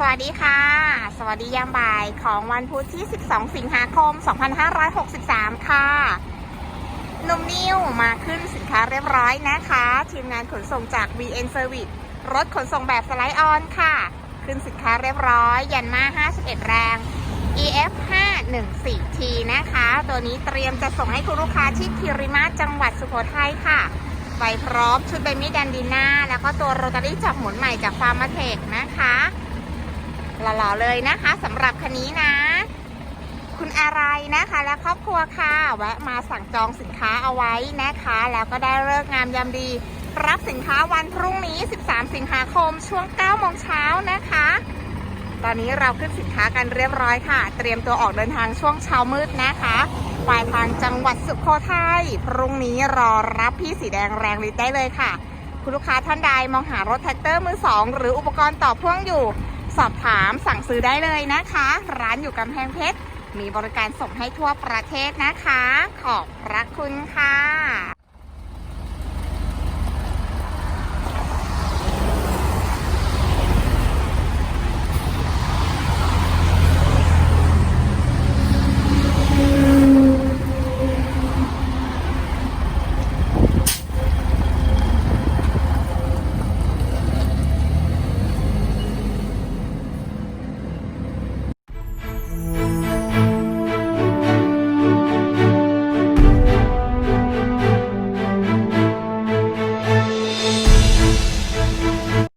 สวัสดีค่ะ สวัสดียามบ่ายของวันพุธที่ 12 สิงหาคม 2563 ค่ะนุ่มนิวมาขึ้นสินค้าเรียบร้อยนะคะ ทีมงานขนส่งจาก VN Service รถขนส่งแบบสไลด์ออนค่ะ ขึ้นสินค้าเรียบร้อย ยันมา 51 แรง EF 514 T นะคะ ตัวนี้เตรียมจะส่งให้คุณลูกค้าที่คิริมาจังหวัดสุโขทัยค่ะไปพร้อมชุดเบมี่แดนดีน่าแล้วก็ตัวโรตารี่จับหมุนใหม่จากฟาร์มาเทคนะคะ หล่อๆเลยนะคะสำหรับคันนี้นะ คุณอะไรนะคะ และครอบครัวค่ะแวะมาสั่งจองสินค้าเอาไว้นะคะ แล้วก็ได้เลิกงามยามดี รับสินค้าวันพรุ่งนี้ 13 สิงหาคมช่วง9โมงเช้านะคะ ตอนนี้เราขึ้นสินค้ากันเรียบร้อยค่ะ เตรียมตัวออกเดินทางช่วงเช้ามืดนะคะปลายทางจังหวัดสุโขทัยพรุ่งนี้รอรับพี่สีแดงแรงฤทธิ์ได้เลยค่ะ คุณลูกค้าท่านใดมองหารถแท็กเตอร์มือสองหรืออุปกรณ์ต่อพ่วงอยู่ สอบถามสั่งซื้อได้เลยนะคะ ร้านอยู่กำแพงเพชร มีบริการส่งให้ทั่วประเทศนะคะ ขอบพระคุณค่ะ